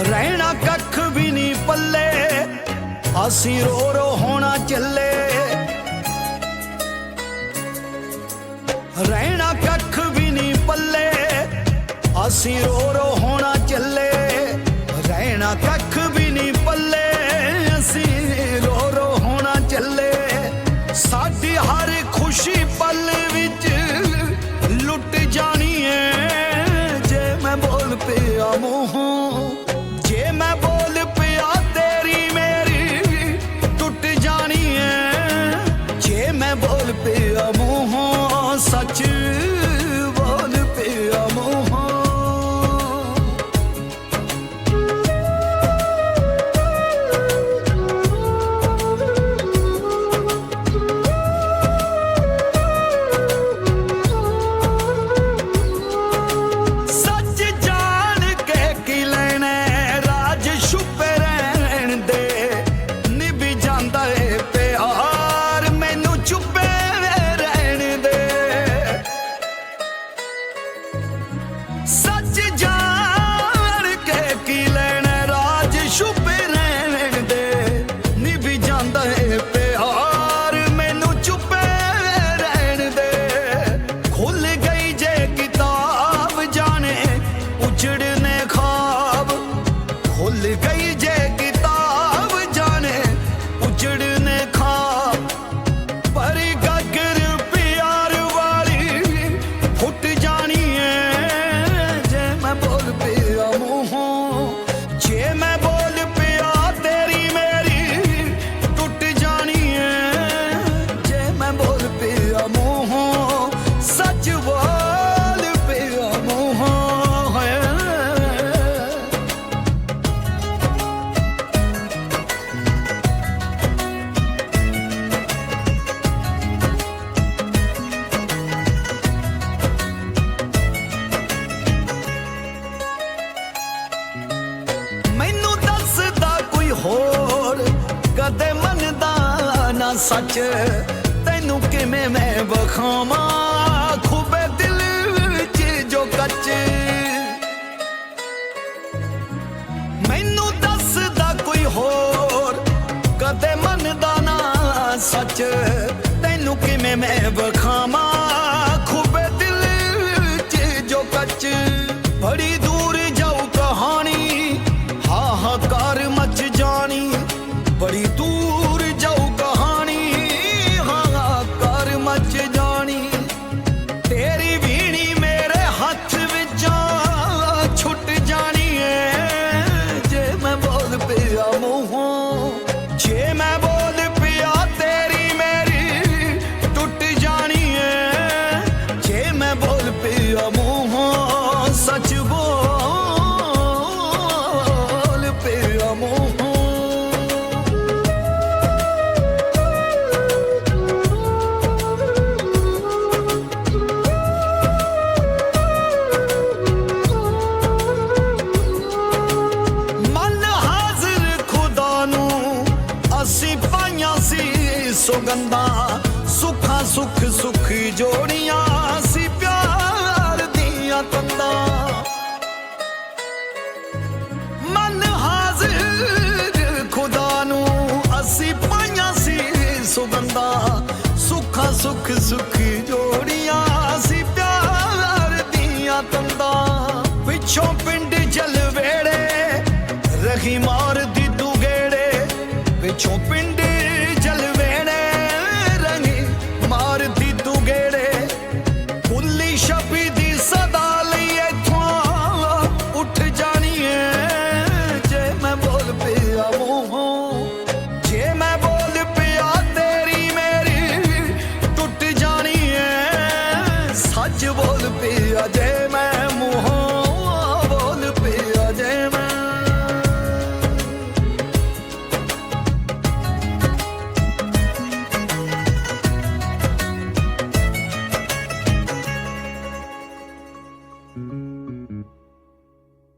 ਰਹਿਣਾ ਕੱਖ ਵੀ ਨਹੀਂ ਪੱਲੇ। ਅਸੀਂ ਰੋ ਰੋ ਹੋਣਾ ਚੱਲੇ। ਰਹਿਣਾ ਕੱਖ ਵੀ ਨਹੀਂ ਪੱਲੇ। ਅਸੀਂ ਰੋ ਰੋ ਹੋਣਾ ਚੱਲੇ। ਰਹਿਣਾ ਕੱਖ ਵੀ ਨਹੀਂ ਪੱਲੇ। ਅਸੀਂ ਰੋ ਰੋ ਹੋਣਾ ਚੱਲੇ। ਸਾਡੀ ਹਰ ਖੁਸ਼ੀ ਪਲ ਵਿੱਚ ਲੁੱਟ ਜਾਣੀ ਏ। ਜੇ ਮੈਂ ਬੋਲ ਪਿਆ ਮੂੰਹੋਂ ਏ ਜੇ ਮੈਂ ਸੱਚ, ਤੈਨੂੰ ਕਿਵੇਂ ਮੈਂ ਬਖਾਵਾਂ ਖੂਬੇ ਦਿਲ ਵਿੱਚ ਜੋ ਕੱਚ। ਮੈਨੂੰ ਦੱਸਦਾ ਕੋਈ ਹੋਰ, ਕਦੇ ਮੰਨਦਾ ਨਾ ਸੱਚ, ਤੈਨੂੰ ਕਿਵੇਂ ਮੈਂ ਬਖਾਵਾਂ ਸੁੱਖ ਜੋੜੀਆਂ ਸੀ ਪਿਆਰ ਦੀਆਂ ਤੰਦਾਂ। ਮਨ ਹਾਜ਼ਰ ਖੁਦਾ ਨੂੰ ਅਸੀਂ ਪਾਈਆਂ ਸੀ ਸੁਗੰਧਾਂ। ਸੁੱਖਾਂ ਸੁੱਖ ਸੁੱਖ ਜੋੜੀਆਂ ਸੀ ਪਿਆਰ ਦੀਆਂ ਤੰਦਾਂ। ਪਿੱਛੋਂ ਪਿੰਡ ਜਲਵੇੜੇ ਰਹੀ ਮਾਰ ਦੀ ਤੂੰ ਪਿੱਛੋਂ ਮੂੰਹੋਂ ਜੇ ਮੈਂ ਬੋਲ ਪਿਆ ਤੇਰੀ ਮੇਰੀ, ਟੁੱਟ ਜਾਣੀ ਐ। ਸੱਚ ਬੋਲ ਪਿਆ ਜੇ ਮੈਂ ਮੂੰਹੋਂ।